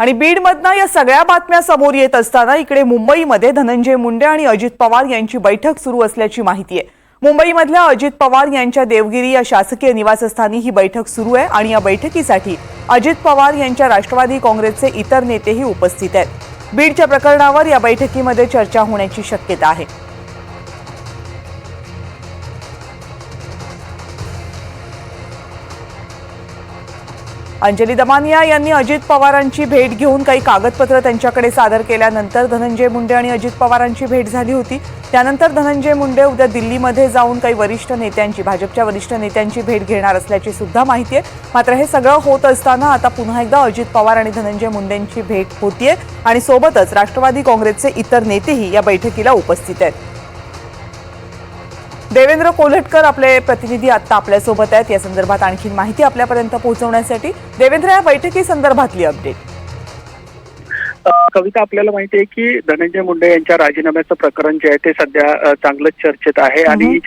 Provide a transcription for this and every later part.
आणि बीडमधनं या सगळ्या बातम्या समोर येत असताना इकडे मुंबईमध्ये धनंजय मुंडे आणि अजित पवार यांची बैठक सुरू असल्याची माहिती आहे. मुंबईमधल्या अजित पवार यांच्या देवगिरी या शासकीय निवासस्थानी ही बैठक सुरू आहे आणि या बैठकीसाठी अजित पवार यांच्या राष्ट्रवादी काँग्रेसचे इतर नेतेही उपस्थित आहेत. बीडच्या प्रकरणावर या बैठकीमध्ये चर्चा होण्याची शक्यता आहे. अंजली दमानिया यांनी अजित पवारांची भेट घेऊन काही कागदपत्र त्यांच्याकडे सादर केल्यानंतर धनंजय मुंडे आणि अजित पवारांची भेट झाली होती. त्यानंतर धनंजय मुंडे उद्या दिल्लीमध्ये जाऊन काही वरिष्ठ नेत्यांची भाजपच्या वरिष्ठ नेत्यांची भेट घेणार असल्याची सुद्धा माहिती आहे मात्र हे सगळं होत असताना आता पुन्हा एकदा अजित पवार आणि धनंजय मुंडेंची भेट होतीये आणि सोबतच राष्ट्रवादी काँग्रेसचे इतर नेतेही या बैठकीला उपस्थित आहेत. देवेंद्र कोल्हटकर आपले प्रतिनिधी आता आपल्यासोबत आहेत. या संदर्भात आणखी माहिती आपल्यापर्यंत पोहोचवण्यासाठी देवेंद्र या बैठकी संदर्भातली अपडेट कविता आपल्याला माहिती आहे की धनंजय मुंडे यांच्या राजीनाम्याचं प्रकरण जे आहे ते सध्या चांगलंच चर्चेत आहे. आणि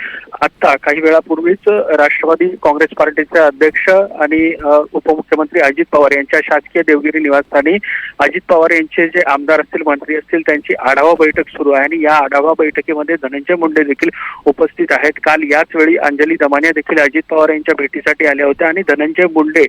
आता काही वेळापूर्वीच राष्ट्रवादी काँग्रेस पार्टीचे अध्यक्ष आणि उपमुख्यमंत्री अजित पवार यांच्या शासकीय देवगिरी निवासस्थानी अजित पवार यांचे जे आमदार असतील मंत्री असतील त्यांची आढावा बैठक सुरू आहे आणि या आढावा बैठकीमध्ये धनंजय मुंडे देखील उपस्थित आहेत. काल याच वेळी अंजली दमानिया देखील अजित पवार यांच्या भेटीसाठी आल्या होत्या आणि धनंजय मुंडे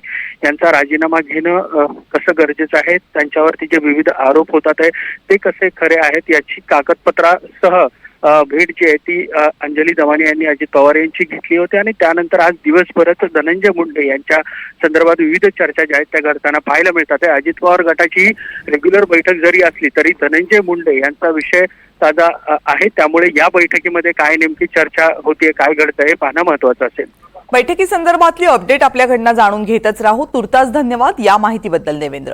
यांचा राजीनामा घेणं कसं गरजेचं आहे? त्यांच्यावरती जे विविध आरोप होतात आहे ते कसे खरे आहेत याची कागदपत्रासह भेट जी आहे ती अंजली दमानिया यांनी अजित पवार यांची घेतली होती आणि त्यानंतर आज दिवसभरात धनंजय मुंडे यांच्या संदर्भात विविध चर्चा ज्या आहेत त्या घडताना पाहायला मिळतात. अजित पवार गटाची रेग्युलर बैठक जरी असली तरी धनंजय मुंडे यांचा विषय ताजा आहे. त्यामुळे या बैठकीमध्ये काय नेमकी चर्चा होतीये काय घडतंय हे पाहणं महत्वाचं असेल. बैठकी संदर्भातली अपडेट आपल्याकडनं जाणून घेतच राहू. तुर्तास धन्यवाद. या माहितीबद्दल देवेंद्र.